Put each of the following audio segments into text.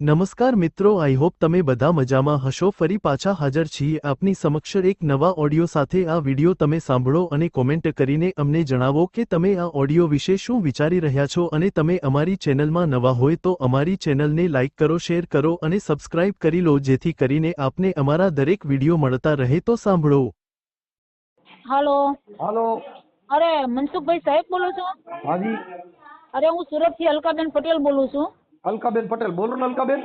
નમસ્કાર મિત્રો I hope તમે બધા મજામાં હશો. ફરી પાછા હાજર છીએ આપની સમક્ષ એક નવા ઓડિયો સાથે. આ વિડિયો તમે સાંભળો અને કોમેન્ટ કરીને અમને જણાવો કે તમે આ ઓડિયો વિશે શું વિચારી રહ્યા છો અને તમે અમારી ચેનલમાં નવા હોય તો અમારી ચેનલને લાઇક કરો શેર કરો અને સબસ્ક્રાઇબ કરી લો જેથી કરીને આપને અમારા દરેક વિડિયો મળતા રહે તો સાંભળો. હાલો હાલો અરે મનસુખભાઈ સાહેબ બોલો છો? હાજી અરે હું સુરતથી અલકાબેન પટેલ બોલું છું. અલકાબેન પટેલ. બોલો ને અલકાબેન.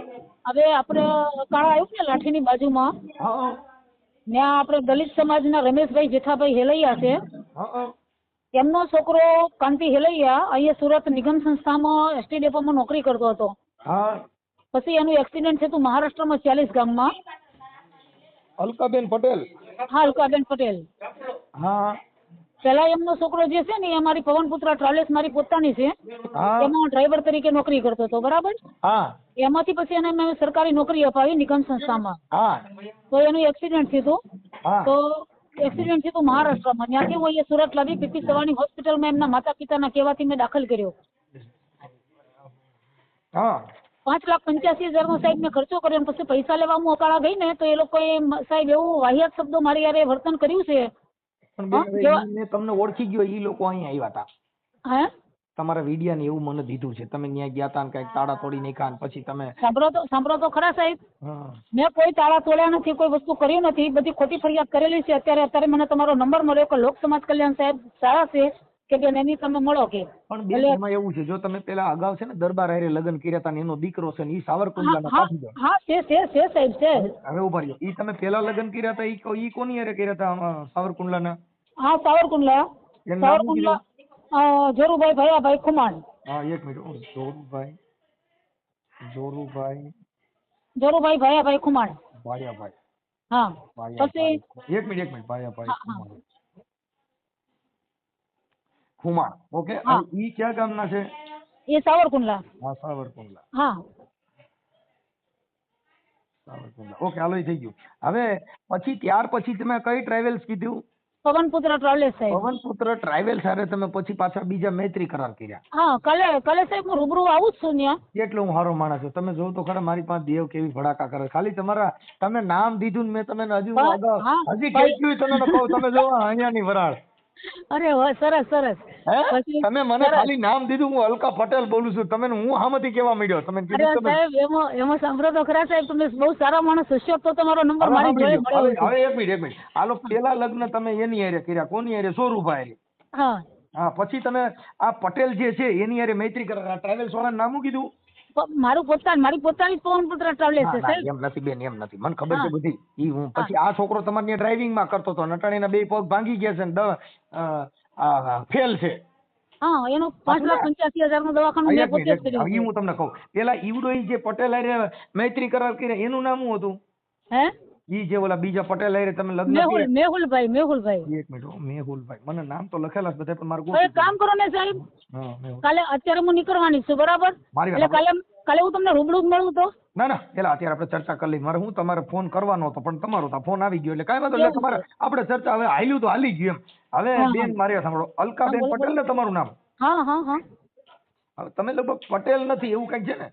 હવે આપણે કાળા આવ્યું ને લાઠીની બાજુમાં? હા ત્યાં આપણે દલિત સમાજના રમેશભાઈ જેઠાભાઈ હેલૈયા છે. હા એમનો છોકરો કાંતિ હેલૈયા અહીંયા સુરત નિગમ સંસ્થામાં એસટી ડેપોમાં નોકરી કરતો હતો. હા. પછી એનું એક્સિડન્ટ થયું મહારાષ્ટ્રમાં ચાલીસ ગામમાં. અલકાબેન પટેલ. હા અલકાબેન પટેલ. હા. પેલા એમનો છોકરો જે છે ને એ અમારી પવનપુત્ર ટ્રાવેલ્સ મારી પોતાની છે. એમાં ડ્રાઈવર તરીકે નોકરી કરતો હતો બરાબર? એમાંથી પછી એને મેં સરકારી નોકરી અપાવી નિગમ સંસ્થામાં. તો એનું એક્સિડન્ટ થયું. તો એક્સિડન્ટ થયું મહારાષ્ટ્રમાં. ત્યાંથી હું અહીંયા સુરત લાવી પીપી સવાણી હોસ્પિટલમાં એમના માતા પિતાના કહેવાથી મેં દાખલ કર્યો. પાંચ લાખ પંચ્યાસી હજારનો સાહેબ મેં ખર્ચો કર્યો પછી પૈસા લેવા હું અકાળા ગઈ ને તો એ લોકોએ સાહેબ એવું વાહિયાત શબ્દો મારી યારે વર્તન કર્યું છે. પણ મેં તમને ઓળખી ગયો એ લોકો અહીંયા આવ્યા હતા હે? તમારા વિડિયા ને એવું મને દીધું છે. તમે ત્યાં ગયા ને કંઈક તાળા તોડી નાખ્યા ને પછી તમે સાંભળો તો સાંભળો તો ખરા સાહેબ. મેં કોઈ તાળા તોડ્યા નથી કોઈ વસ્તુ કરી નથી. બધી ખોટી ફરિયાદ કરેલી છે. અત્યારે અત્યારે મને તમારો નંબર મળ્યો કે લોક સમાજ કલ્યાણ સાહેબ સારા છે. કે બેન એની તમે મળો કે. પણ બેન એમાં એવું છે જો તમે પેલા અગાઉ છે ને દરબાર હારે લગ્ન કર્યા હતા એનો દીકરો છે ને ઈ સાવરકુંડલાના પાટીદાર. હા છે છે છે સાહેબ છે. હવે ઊભા રહ્યો. ઈ તમે પેલા લગ્ન કર્યા હતા ઈ ઈ કોની હારે કર્યા હતા સાવરકુંડલાના? હા સાવરકુંડલા. સાવરકુંડલા જોરુભાઈ ભયાભાઈ ખુમાણ. હા એક મિનિટ જોરુભાઈ જોરુભાઈ જોરુભાઈ ભયાભાઈ ખુમાણ. ભાયાભાઈ. હા પછી એક મિનિટ એક મિનિટ ભાયાભાઈ. ખુમાણ. ખુમાણ ઓકે. ઈ ક્યાં ગામના છે? એ સાવરકુંડલા. હા સાવરકુંડલા. હા. સાવરકુંડલા. ઓકે હાલો થઈ ગયું. હવે પછી ત્યાર પછી તમે કઈ ટ્રાવેલ્સ કીધું? પવનપુત્ર ટ્રાવેલ્સ સાહેબ. પવનપુત્ર ટ્રાવેલ્સ હારે તમે પછી પાછા બીજા મૈત્રી કરાર કર્યા. હા કાલે કાલે સાહેબ હું રૂબરૂ આવું જ છું ત્યાં એટલો હું હારો માણસ છું. તમે જોવો તો ખરા મારી પાસે દેવ કેવી ભડાકા કરે ખાલી તમારા તમે નામ દીધું ને મેં તમને હજુ હજી. કેટલું તમને કહું. તમે જોવો અહીંયાની વરાળ. અરે વાહ સરસ સરસ. તમે મને ખાલી નામ દીધું હું અલકા પટેલ બોલું છું. તમે હું હામેથી કેવા મળ્યો તમે કીધું તમે એમાં એમાં સાંભળો તો ખરા સાહેબ તમે બહુ સારા માણસ હશો તો તમારો નંબર મારી જોડે મળ્યો હવે એક મિનિટ એક મિનિટ. હાલો પેલા લગ્ન તમે એની હારે કર્યા કોની હારે? સોરુભાઈ હા. હા પછી તમે આ પટેલ જે છે એની હારે મૈત્રી કરાર ટ્રાવેલ્સ વાળા નામ કીધું? મારું પોતાનું મારી પોતાની પવન પુત્ર ટ્રાવેલ્સ છે સાહેબ. એમ નથી બેન એમ નથી. મને ખબર છે બધી. ઈ હું પછી આ છોકરો તમારી ડ્રાઇવિંગમાં કરતો હતો. નટાણીના બે પગ ભાંગી ગયા છે ને ફેલ છે. હા એનો પાંચ લાખ પંચ્યાસી હજાર નો દવાખાનું મેં પોતે કર્યું હું તમને કહું. પેલા ઈવડો જે પટેલ મૈત્રી કરાર કરી એનું નામ શું હતું? હે? ઈ જે ઓલા બીજા પટેલ હારે તમે લગ્ન મેહુલ મેહુલભાઈ મેહુલભાઈ. એક મિનિટ મેહુલભાઈ. મને નામ તો લખેલા છે બધા પણ મારું એક કામ કરો ને સાહેબ. કાલે અત્યારે હું નીકળવાની છું બરાબર? એટલે કાલે કાલે હું તમને રૂબરૂ મળું તો? ના ના પેલા અત્યારે આપણે ચર્ચા કરી લઈ મારે હું તમારે ફોન કરવાનો હતો પણ તમારો તો ફોન આવી ગયો. એટલે કાંઈ વાંધો. એટલે તમારે આપણે ચર્ચા હવે હાલ્યું તો હાલી ગયું હવે. બેન મારે સાંભળો. અલકાબેન પટેલ ને તમારું નામ? હા હા હા. તમે લગભગ પટેલ નથી એવું કંઈક છે ને?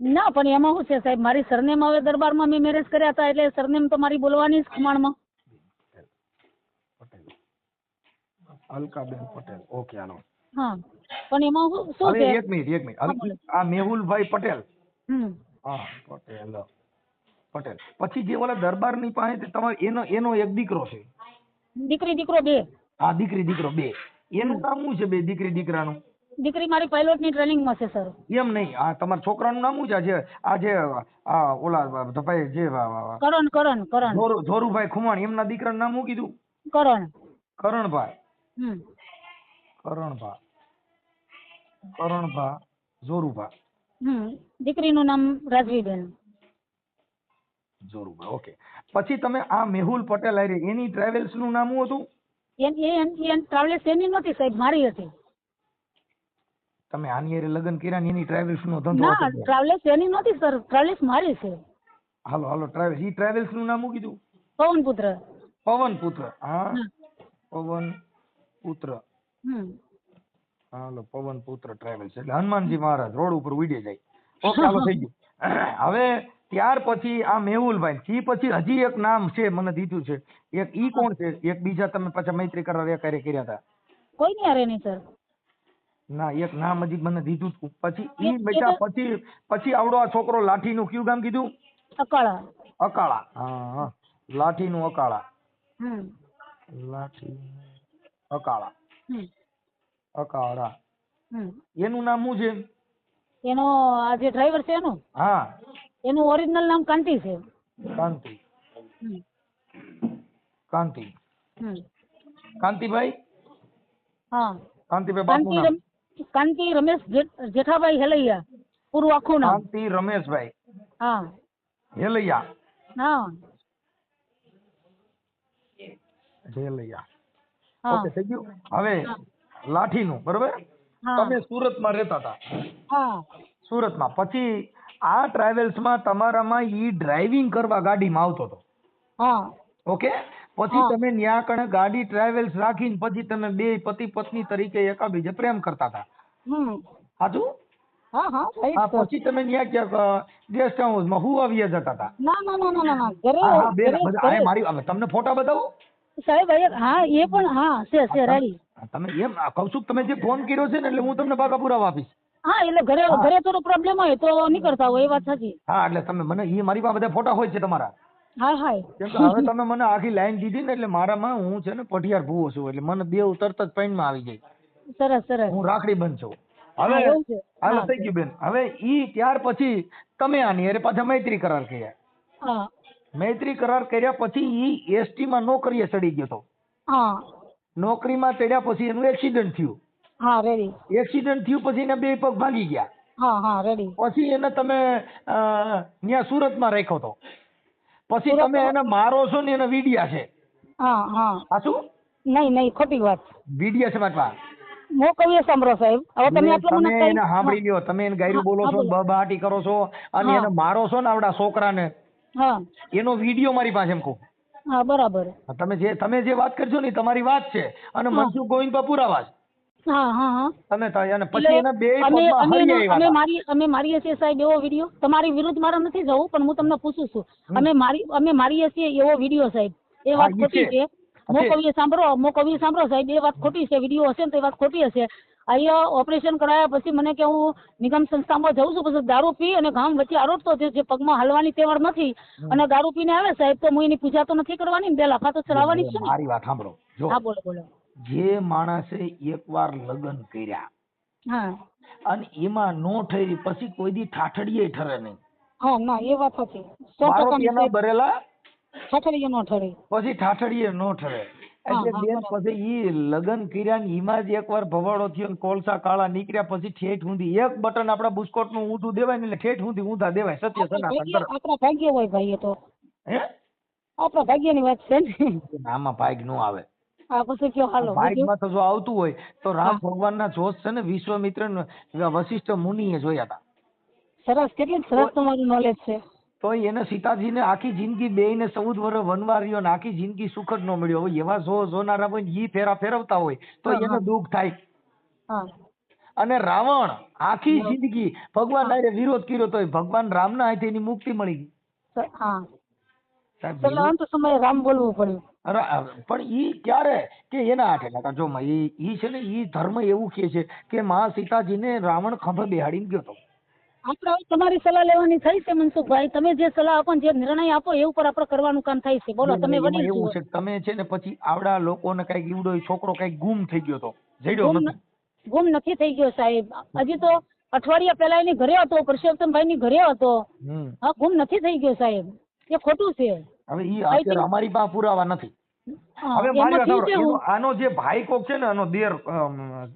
ના પણ એમાં શું છે સાહેબ? મારી સરનેમ હવે દરબારમાં મેં મેરેજ કર્યા હતા એટલે સરનેમ તો મારી બોલવાની જ ખમાણમાં. અલકાબેન પટેલ. ઓકે આનો. હા પણ એમાં શું- છે? એક મિનિટ એક મિનિટ. હા. આ મેહુલભાઈ પટેલ. હમ. હા પટેલ. પટેલ. પછી જે ઓલા દરબારની પાસે તમારે એનો એનો એક દીકરો છે. દીકરી દીકરો બે. આ દીકરી દીકરો બે. એનું નામ શું છે બે દીકરી દીકરાનું? દીકરી મારી પાયલોટની ટ્રેનિંગમાં છે સર એમ નહીં. આ તમારા છોકરાનું નામ શું છે? આ જે આ જે આ ઓલા ભાઈ જે કરણ કરણ કરણ. ધોરુભાઈ ખુમાણ. એમના દીકરાનું નામ શું કીધું? કરણ. કરણભાઈ. હમ. કરણભા કરણભા જોરુભા હમ. દીકરીનું નામ રાજવીબેન. જોરુભા ઓકે. પછી તમે આ મેહુલ પટેલ આવી એની ટ્રાવેલ્સનું નામ શું હતું? એન ટ્રાવેલ્સ એની નહોતી સાહેબ મારી હતી. તમે આની હારે લગ્ન કર્યા ને એની ટ્રાવેલ્સ નો ધંધો ના હતો ટ્રાવેલ્સ એની નથી સર ટ્રાવેલ્સ મારી છે. હાલો હાલો ટ્રાવેલ્સ ઈ ટ્રાવેલ્સનું નામ શું કીધું? પવનપુત્ર. પવન પુત્ર હા. પવન પુત્ર હાલો પવન પુત્ર ટ્રાવેલ્સ એટલે હનુમાનજી મહારાજ રોડ ઉપર ઉડે જાય. ઓકે હાલો થઈ ગયું. હવે ત્યાર પછી આ મેહુલભાઈ ઈ પછી હજી એક નામ છે મને દીધું છે. એક ઈ કોણ છે? એક બીજા તમે પાછા મૈત્રી એક હારે કર્યા હતા. કોઈ નહીં અરે નહીં સર ના એક નામ હજી મને દીધું તું. પછી ઈ બેટા પછી પછી આવડો આ છોકરો લાઠીનું કયું ગામ કીધું? અકાળા. અકાળા. હા લાઠી નું અકાળા. લાઠી અકાળા. અકાળા. એનું નામ શું છે? એનો આ જે ડ્રાઈવર છે એનું? હા. એનું ઓરિજિનલ નામ કાંતિ છે. કાંતિ. કાંતિ. કાંતિભાઈ? હા. કાંતિભાઈ બાપુ નામ. કાંતિ રમેશ જેઠ- જેઠાભાઈ હેલૈયા પૂરું આખું નામ. કાંતિ રમેશભાઈ. હા. હેલૈયા. હા. હેલૈયા. ઓકે થઈ ગયું. હવે લાઠીનું બરોબર? તમે સુરતમાં રહેતા હતા. હા. સુરતમાં. પછી આ ટ્રાવેલ્સમાં તમારામાં ઈ ડ્રાઇવિંગ કરવા ગાડીમાં આવતો હતો. હા. ઓકે પછી તમે ન્યા કણે ગાડી ટ્રાવેલ્સ રાખીને પછી તમે બે પતિ પત્ની તરીકે એકાબીજે પ્રેમ કરતા હતા. સાચું હા હા હા પછી તમે ન્યા ક્યાંક ગેસ્ટ હાઉસમાં હું આવ્યા જતા હતા? ના ના ના ના ના ઘરે ઘરે-. મારી તમને ફોટા બતાવો? સાહેબ હા એ પણ હા છે છે રાઈ તમે એમ આ કહું છું કે તમે જે ફોન કર્યો છે ને એટલે હું તમને પાકા પુરાવા આપીશ હા એટલે ઘરે ઘરે થોડો પ્રોબ્લેમ હોય તો નીકળતા હોય એ વાત સાચી. હા એટલે તમે મને એ મારી પાસે બધા ફોટા હોય છે તમારા. કેમ કે હવે તમે મને આખી લાઈન દીધી ને એટલે મારામાં હું છે ને પઠિયાર ભૂવો છું એટલે મને બે તરત જ પાણીમાં આવી જાય. સરસ સરસ. હું રાખડી બંધ છું. હવે. હાલો. થઈ ગયું બેન. હવે ઈ ત્યાર પછી તમે આની અરે પાછા મૈત્રી કરાર કર્યા. મૈત્રી કરાર કર્યા પછી ઈ એસટી માં નોકરીએ ચડી ગયો તો નોકરીમાં ચડ્યા પછી એનું એક્સિડન્ટ થયું. હા રેડી એક્સિડન્ટ થયું પછી એના બે પગ ભાંગી ગયા. હા હા રેડી પછી એને તમે ત્યાં સુરતમાં રાખ્યો તો પછી તમે એને મારો છો ને એના વીડિયા છે. હા હા. આ શું? નહીં નહીં ખોટી વાત. વીડિયા છે પાસે. હું કહીએ સાંભળો સાહેબ. હવે તમે આટલું મને તમે એને સાંભળી લ્યો. તમે એને ગાયરું બોલો છો બબાટી કરો છો અને એને મારો છો ને આવડા છોકરાને. હા. એનો વીડિયો મારી પાસે એમ કહું. હા બરાબર. તમે જે તમે જે વાત કરશો ને તમારી વાત છે. અને. મનસુખ ગોવિંદબા વાત છે. તમે અને પછી એના બે અમે. મારી અમે મારીએ છીએ સાહેબ એવો વીડિયો તમારી વિરુદ્ધ મારે નથી જવું પણ હું તમને પૂછું છું. અમે મારી અમે મારીએ છીએ એવો વીડિયો સાહેબ. એ વાત ખોટી છે. છે. મો છે. કવિએ સાંભળો મો કવિએ સાંભળો સાહેબ એ વાત ખોટી છે. વીડિયો હશે ને તો એ વાત ખોટી હશે. અહીંયા ઓપરેશન કરાયા પછી મને કે હું નિગમ સંસ્થામાં જઉં છું પછી દારૂ પી અને ગામ વચ્ચે આરોટતો છે જે પગમાં હલવાની તેવડ નથી. અને દારૂ પીને આવે સાહેબ તો હું એની પૂજા તો નથી કરવાની ને બે લાફા તો ચલાવવાની છે મારી વાત સાંભળો. હા બોલો બોલો. જે માણસે એકવાર લગ્ન કર્યા અને એમાં નો ઠરી પછી કોઈ દી ઠાઠડીએ ઠરે નહીં. હા ના એ વાત હતી ભરેલા ઠાઠડીએ નો ઠરે. પછી ઠાઠડીએ નો ઠરે. એટલે બેન પછી ઈ લગ્ન કર્યા ને એમાં જ એકવાર ભવાડો થયો ને કોલસા કાળા નીકળ્યા પછી ઠેઠ ઊંધી. એક બટન આપડા બુસ્કોટનું ઊંધું દેવાય ને એટલે ઠેઠ ઊંધી ઊંધા દેવાય. સત્ય સના સનાતન. આપણા ભાગ્ય હોય ભાઈ એ તો. હે? આપણા ભાગ્યની વાત છે ને આમાં ભાગ નો આવે. આ પછી કયો હાલો બીજું? ભાગમાં તો જો આવતું હોય તો રામ ભગવાન જોશ છે ને વિશ્વામિત્ર ને વશિષ્ઠ મુનિએ જોયા હતા. સરસ કેટલી સરસ તમારું નોલેજ છે. તો એને સીતાજીને આખી જિંદગી ચૌદ વર્ષ રહ્યો ને આખી જિંદગી સુખ જ ન મળ્યો હવે એવા જો જોનારા હોય ઈ ફેરા ફેરવતા હોય તો એને દુઃખ થાય. હા. અને રાવણ આખી જિંદગી ભગવાન વિરોધ કર્યો તો ભગવાન રામના હાથે એની મુક્તિ મળી ગઈ. હા. સાહેબ, અંત સમયે રામ બોલવું પડ્યું. પણ ઈ ક્યારે? કે એના હાથે નકા જો ઈ ઈ છે ને ઈ ધર્મ એવું કહે છે કે માં સીતાજીને રાવણ ખંભે બેહાડીને ગયો તો આપણે તમારી સલાહ લેવાની થઈ છે મનસુખભાઈ. તમે જે સલાહ આપો જે નિર્ણય આપો એ ઉપર આપણે કરવાનું કામ થાય છે. બોલો તમે વડીલ એવું છે તમે છે ને પછી આવડા લોકોને કંઈક ઈવડો છોકરો કંઈક ગુમ થઈ ગયો તો જઈડો ગુમ નથી. થઈ ગયો સાહેબ. હજી તો અઠવાડિયા પહેલા એની ઘરે હતો પરસોત્તમભાઈ ની ઘરે હતો. હા ગુમ નથી થઈ ગયો સાહેબ. એ ખોટું છે. હવે ઈ અત્યારે અમારી પાસે પુરાવા નથી. હવે મારી વાત. આનો જે ભાઈ કોક છે ને આનો દેર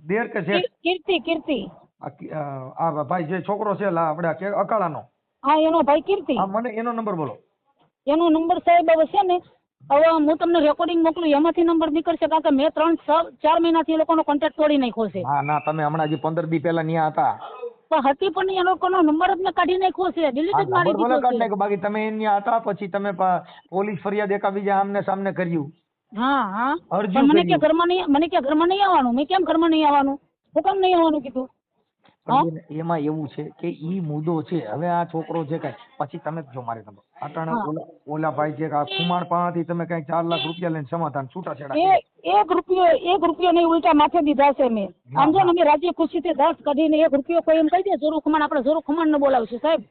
દેર કે છે? કીર્તિ કીર્તિ. આ ભાઈ જે છોકરો છે લા આપણે અકાળાનો. હા એનો ભાઈ કીર્તિ. મને એનો નંબર બોલો. એનો નંબર સાહેબ હવે છે ને હવે હું તમને રેકોર્ડિંગ મોકલું એમાંથી નંબર નીકળશે કારણ કે મેં ત્રણ ચાર મહિનાથી એ લોકોનો કોન્ટેક્ટ તોડી નાખ્યો છે. હા ના તમે હમણાં જે પંદર દી પહેલા ન્યા હતા પણ હતી પણ એ લોકોનો નંબર જ મેં કાઢી નાખ્યો છે. ડિલીટ જ મારી દીધો કાઢી નાખ્યો. બાકી તમે ન્યા હતા પછી તમે પોલીસ ફરિયાદ એકાબીજા આમને સામને કર્યું. હા હા. પણ મને કે. ઘરમાં નહીં મને કે ઘરમાં નહીં આવવાનું. મેં કેમ ઘરમાં નહીં આવવાનું? હું કેમ નહીં આવવાનું કીધું? એમાં એવું છે કે ઈ મુદ્દો છે. હવે આ છોકરો છે કઈ પછી તમે જો મારે તમે અટાણે ઓલા ઓલા ભાઈ જે કુમાર પાસેથી તમે કઈ ચાર લાખ રૂપિયા લઈને સમાધાન છૂટાછેડા એ એક રૂપિયો એક રૂપિયો નહીં ઉલટા માથે દીધા છે મેં. હા, આમ જો ને. અમે રાજી ખુશીથી દસ કાઢીને એક રૂપિયો કોઈ એમ કહી દે જોરું ખમણ આપણે જોરું ખમણ ને બોલાવીશું સાહેબ.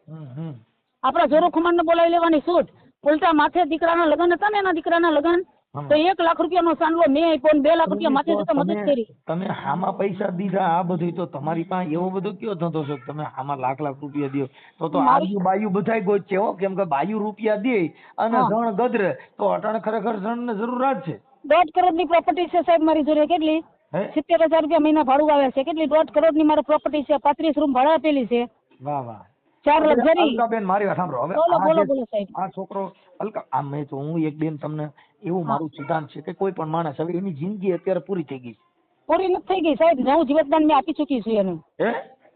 આપણે જોરું ખમણ ને બોલાવી લેવાની છૂટ. ઉલટા માથે દીકરાના લગ્ન હતા ને એના દીકરાના લગ્ન તો એક લાખ રૂપિયાનો સાંડલો મેં આપ્યો બે લાખ રૂપિયા માથે જતા મદદ કરી. તમે હામાં પૈસા દીધા આ બધું તો તમારી પાસે એવો બધો કયો ધંધો છે તમે હામાં લાખ લાખ રૂપિયા દો? તો તો આજુ બાયુ બધાય ગોચ છે હો કેમ કે બાયુ રૂપિયા દે અને. જણ ગદરે. તો અટણ ખરેખર જણને જરૂરિયાત છે. દોઢ કરોડની પ્રોપર્ટી છે સાહેબ મારી જોડે કેટલી? સિત્તેર હજાર રૂપિયા મહિના ભાડું આવે છે. કેટલી? દોઢ કરોડની મારી પ્રોપર્ટી છે પાંત્રીસ રૂમ ભાડા આપેલી છે. વાહ વાહ. ચાર લક્ઝરી. અલકાબેન મારી વાત સાંભળો. હવે બોલો બોલો સાહેબ. આ છોકરો અલકા આ મેં તો હું એક બેન તમને એવું મારું સિદ્ધાંત છે કે કોઈ પણ માણસ હવે એની જિંદગી અત્યારે પૂરી થઈ ગઈ પૂરી નથી થઈ ગઈ સાહેબ. નવું જીવતદાન મેં આપી ચૂકી છું એને.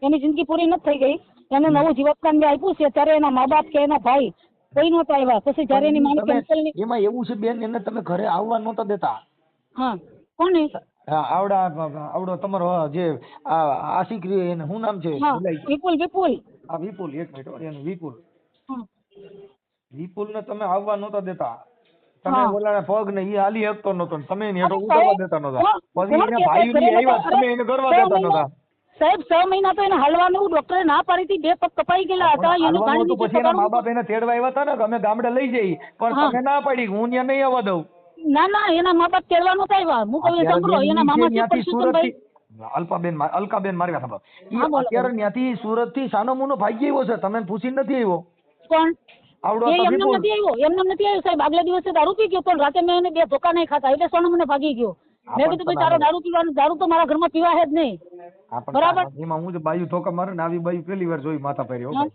એની જિંદગી પૂરી નથી થઈ ગઈ. એને નવું જીવતદાન મેં આપ્યું છે ત્યારે એના મા બાપ કે એના ભાઈ કોઈ નહોતા આવ્યા. પછી જયારે એની માની કેન્સલની એમાં એવું છે બેન એને તમે ઘરે આવવા નહોતા દેતા. હા. કોને? હા, આવડા આવડો તમારો જે આશિક એને શું નામ છે? હા. વિપુલ વિપુલ. આ વિપુલ એક મિનિટ હો, એનું વિપુલ. વિપુલ ને તમે આવવા નહોતા દેતા. તમે હા. પગ ને ઈ હાલી શકતો નતો તમે એને હેઠો ઉતરવા દેતા નતા પછી એના કહેતા આવ્યા તમે એને ગરવા દેતા નતા સાહેબ છ મહિના તો એને હાલવાનું ડોક્ટરે ના પાડી હતી બે પગ કપાઈ ગયેલા હતા એનું હતું, નીચે પછી એના મા બાપ એને તેડવા આવ્યા હતા ને કે અમે ગામડે લઈ જઈ પણ. તમે ના પાડી હું ત્યાં નહીં આવવા દઉં. ના ના એના મા બાપ તેડવા નતા આવ્યા. હું કહું સાંભળો એના મામા છે સુરતથી- અલ્પાબેન અલકાબેન મારી વાત સાંભળો. અત્યારે ત્યાંથી સુરતથી સાનો મુનો ભાગી આવ્યો છે તમે પૂછી નથી આવ્યો? કોણ? આવડો એમને નથી આવ્યો એમને નથી આવ્યો સાહેબ. આગલા દિવસે દારૂ પી ગયો પણ રાતે મેં એને બે ધોકા નહીં ખાતા એટલે સોનો મને ભાગી ગયો. મેં કીધું ભાઈ તારે દારૂ પીવાનું દારૂ તો મારા ઘરમાં પીવા હે જ નહીં. બરાબર. એમાં હું જ બાયું ધોકા મારે ને આવી બાયું પહેલી વાર જોઈ માથા પહેરી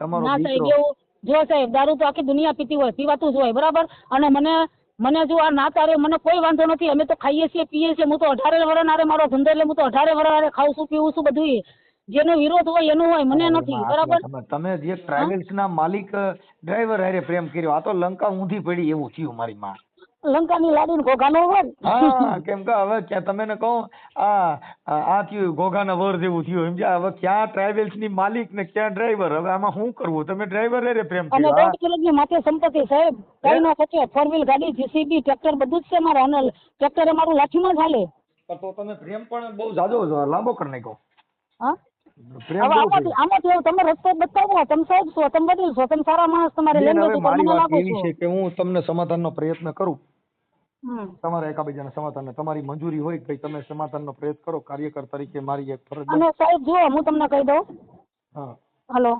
તમારો ના સાહેબ એવું જો સાહેબ દારૂ તો આખી દુનિયા પીતી હોય પીવાતું જ હોય બરાબર? અને મને મને જો આ ના તારે મને કોઈ વાંધો નથી. અમે તો ખાઈએ છીએ પીએ છીએ. હું તો અઢારે વર્ષ નારે મારો ધંધો એટલે હું તો અઢારે વર્ષ ખાઉં છું પીવું છું બધું જેનો વિરોધ હોય એનો હોય મને નથી બરાબર? તમે- તમે જે ટ્રાવેલ્સ ના માલિક ડ્રાઈવર હારે પ્રેમ કર્યો આ તો લંકા ઊંધી પડી એવું થયું મારી માં. લંકાની લાડીને ઘોઘાનો હા કેમ કે હવે ક્યાં તમે કહો આ આ થયું ઘોઘાના વર જેવું થયું. સમજ્યા હવે ક્યાં ટ્રાવેલ્સની માલિક ને ક્યાં ડ્રાઈવર? હવે આમાં શું કરવું? તમે ડ્રાઈવર રે પ્રેમ અને કરોડની માથે સંપત્તિ સાહેબ કઈ નો ખર્ચો ફોર વ્હીલ ગાડી જીસીબી ટ્રેક્ટર બધું જ છે મારા અને ટ્રેક્ટર મારું લાઠીમાં ચાલે તો તમે પ્રેમ પણ બહુ જાજો લાંબો કરી નાખ્યો. હા? આમાંથી છે. તમે રસ્તો બતાવો તમે સાહેબ છો તમે વડીલ છો તમે સારા માણસ તમારે લેંગ્વેજ ઉપર મને લાગો છો. છે કે હું તમને સમાધાનનો પ્રયત્ન કરું. તમારા એકાબીજાના સમાધાન તમારી મંજૂરી હોય કે તમે સમાધાનનો પ્રયત્ન કરો કાર્યકર તરીકે મારી એક ફરજ અને સાહેબ હું તમને કહી દઉં. હા. હલો.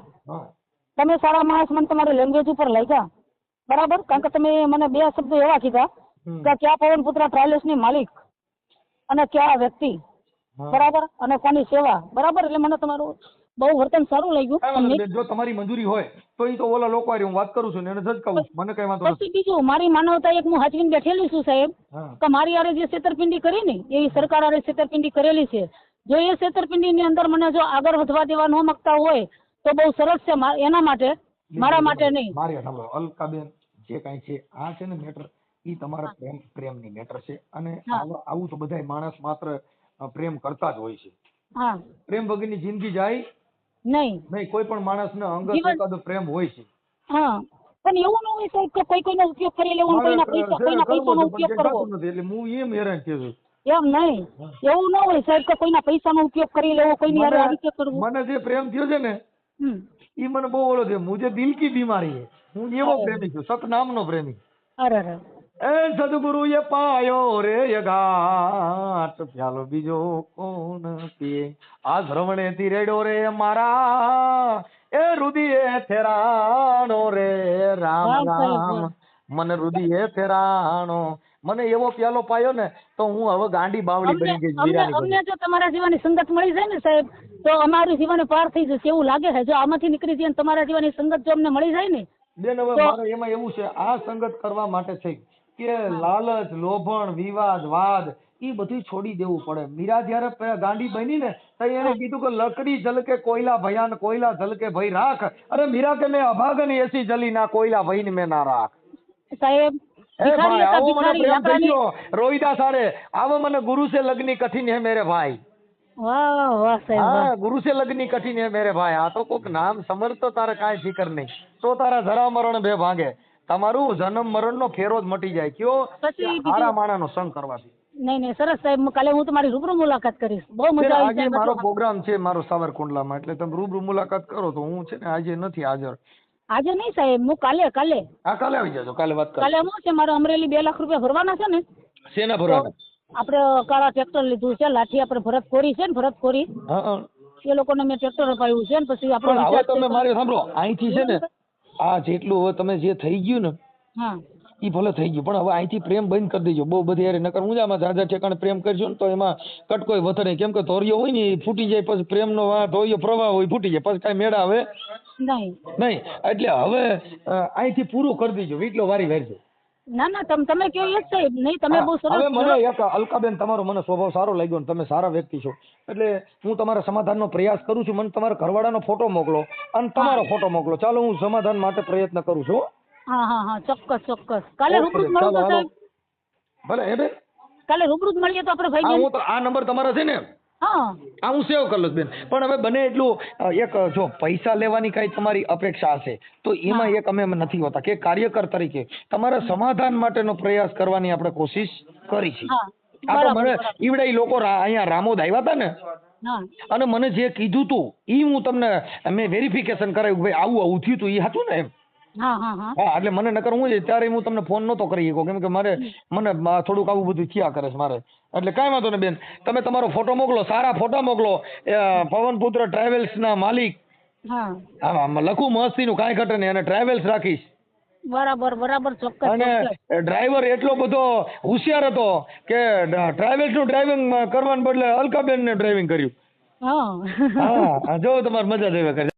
તમે સારા માણસ મને તમારી લેંગ્વેજ ઉપર લાગ્યા બરાબર? કારણ કે તમે મને બે શબ્દો એવા કીધા કે ક્યાં પવનપુત્ર ટ્રાવેલ્સની માલિક અને ક્યાં વ્યક્તિ. બરાબર? અને કોની સેવા? બરાબર? એટલે મને તમારું બહુ વર્તન સારું લાગ્યું. જો તમારી મંજૂરી હોય તો એ તો ઓલા લોકો હું વાત કરું છું ને એને ઝટકાવું કહું મને કઈ વાંધો પછી બીજું મારી માનવતા એક હું હાચવીને બેઠેલી છું સાહેબ કે મારી આરે જે છેતરપિંડી કરી ને એવી સરકાર આરે છેતરપિંડી કરેલી છે. જો એ છેતરપિંડી ની અંદર મને જો આગળ વધવા દેવા ન માંગતા હોય તો બહુ સરસ છે એના માટે મારા માટે નહીં. મારી સાંભળો. અલકાબેન જે કાંઈ છે આ છે ને મેટર એ તમારા પ્રેમ પ્રેમની મેટર છે. અને આવું તો બધાય માણસ માત્ર પ્રેમ કરતા જ હોય છે. પ્રેમ વગરની જિંદગી જાય નહીં. નહીં કોઈ પણ માણસને અંગત એકાદો પ્રેમ હોય છે. હા. પણ એવું ન હોય સાહેબ કે કોઈ કોઈનો ઉપયોગ કરી લેવો અને કોઈના પૈસા કોઈના પૈસાનો ઉપયોગ કરવો. નથી એટલે હું એમ હેરાન થયો છું. એમ નહીં. એવું ન હોય સાહેબ કે કોઈના પૈસાનો ઉપયોગ કરી લેવો કોઈની હારે રીતે કરવું. મને જે પ્રેમ થયો છે ને એ મને બહુ ઓળો છે. મુજે દિલ કી બીમારી હે હું એવો પ્રેમી છું સતનામનો પ્રેમી. અરે અરે. એ સદગુરુએ પાયો રે યગાટ પ્યાલો બીજો કોણ પીએ? આ ધ્રવણે થી રેડો રે મારા. એ રુદિએ થેરાણો રે રામ રામ. મને રુદિએ થેરાણો મને એવો પ્યાલો પાયો ને તો હું હવે ગાંડી બાવળી બની ગઈ અમને અમને જો તમારા જીવાની સંગત મળી જાય ને સાહેબ તો અમારું જીવન પાર થઈ જશે એવું લાગે છે. જો આમાંથી નીકળી જઈએ તમારા જીવાની સંગત જો અમને મળી જાય ને બેન હવે મારે એમાં એવું છે આ સંગત કરવા માટે છે કે લાલચ લોભણ વિવાદ વાદ ઈ બધું છોડી દેવું પડે. મીરા જયારે પે- ગાંડી બની ને તો એને કીધું કે લકડી જલકે કોયલા ભયાન કોયલા જલકે ભઈ રાખ. અરે મીરા કે મેં અભાગન એસી જલી ના કોયલા ભઈને મેં ના રાખ. સાહેબ એ ભાઈ ભિખારી હતા આવો મને ભિખારી પ્રેમ થઈ લાકડાની- ગયો રોહિદાસ હારે આવો મને ગુરુ સે લગની કઠિન હે મેરે ભાઈ. વાહ વાહ સાહેબ વાહ. હા ગુરુ સે લગની કઠિન હે મેરે ભાઈ. આ તો કોક નામ સમર તો તારે કાંઈ ફિકર નહીં. તો તારા જરા મરણ બે ભાગે. તમારું જન્મ મરણ નો ફેરો જ મટી જાય. કયો? સારા માણા નો સંગ કરવાથી નહીં નહીં સરસ સાહેબ કાલે હું તમારી રૂબરૂ મુલાકાત કરીશ. બહુ મજા આવી જાય મારો પ્રોગ્રામ છે મારો સાવરકુંડલામાં એટલે તમે રૂબરૂ મુલાકાત કરો તો હું છે ને આજે નથી હાજર. આજે નહીં સાહેબ હું કાલે કાલે. હા કાલે આવી જાજો કાલે વાત કરો કાલે શું છે મારે અમરેલી બે લાખ રૂપિયા ભરવાના છે ને? શેના ભરવાના? આપણે કાળા ટ્રેક્ટર લીધું છે લાઠી આપણે ભરત કોરી છે ને ભરત કોરી હા હા. એ લોકોને મેં ટ્રેક્ટર અપાયું છે ને પછી આપણે તમે મારી સાંભળો અહીંથી છે ને આ જેટલું હવે તમે જે થઈ ગયું ને હા. ઈ ભલે થઈ ગયું પણ હવે અહીંથી પ્રેમ બંધ કરી દેજો. બહુ બધી યાર નકર ઊંઝામાં ઝાઝા ઠેકાણે પ્રેમ કરજો ને તો એમાં કટકોય વધે નહીં. કેમ કે ધોરિયો હોય ને એ ફૂટી જાય પછી પ્રેમનો આ ધોરિયો પ્રવાહ હોય ફૂટી જાય પછી કાંઈ મેળા આવે નહીં. એટલે હવે અહીંથી પૂરું કરી દેજો. વીટલો વારી વારજો. ના ના તમે તમે કયો એ જ સાહેબ નહીં તમે બહુ સરસ હવે મને એક અલકાબેન તમારો મને સ્વભાવ સારો લાગ્યો ને તમે સારા વ્યક્તિ છો. એટલે હું તમારા સમાધાનનો પ્રયાસ કરું છું મને તમારા ઘરવાળાનો ફોટો મોકલો અને તમારો ફોટો મોકલો. ચાલો હું સમાધાન માટે પ્રયત્ન કરું છું હા. હા હા ચોક્કસ ચોક્કસ. કાલે રૂબરૂ મળું તો સાહેબ. ભલે હે બેન? કાલે રૂબરૂ મળીએ તો આપણે ભાઈ હું આ નંબર તમારો છે ને. હા. આ હું સેવ કરી લઉં બેન. પણ હવે બને એટલું એક જો પૈસા લેવાની કઈ તમારી અપેક્ષા હશે તો એમાં એક અમે નથી હોતા કે કાર્યકર તરીકે તમારા સમાધાન માટેનો પ્રયાસ કરવાની આપણે કોશિશ કરી છે. આ તો મને ઈવડાઈ લોકો અહીંયા રામોદ આવ્યા હતા ને અને મને જે કીધું તું ઈ હું તમને મેં વેરિફિકેશન કરાવ્યું ભાઈ આવું આવું થયું તું ઈ હતું ને એમ. હા એટલે મને નકર હું ત્યારે હું તમને ફોન નતો કરી શકો કેમ કે મારે મને થોડુંક આવું બધું થયા કરે છે મારે. એટલે કાંઈ વાંધો ને બેન તમે તમારો ફોટો મોકલો સારા ફોટા મોકલો. પવનપુત્ર પવનપુત્ર ટ્રાવેલ્સના માલિક. હા. આમ આમ લખું કાંઈ ઘટે નહીં અને ટ્રાવેલ્સ રાખીશ. બરાબર બરાબર ચોક્કસ અને ડ્રાઈવર એટલો બધો હોશિયાર હતો કે ટ્રાવેલ્સનું ડ્રાઇવિંગ કરવાને બદલે અલકાબેનને ડ્રાઇવિંગ કર્યું. હા. હા જો તમારે મજા જ આવે કરે.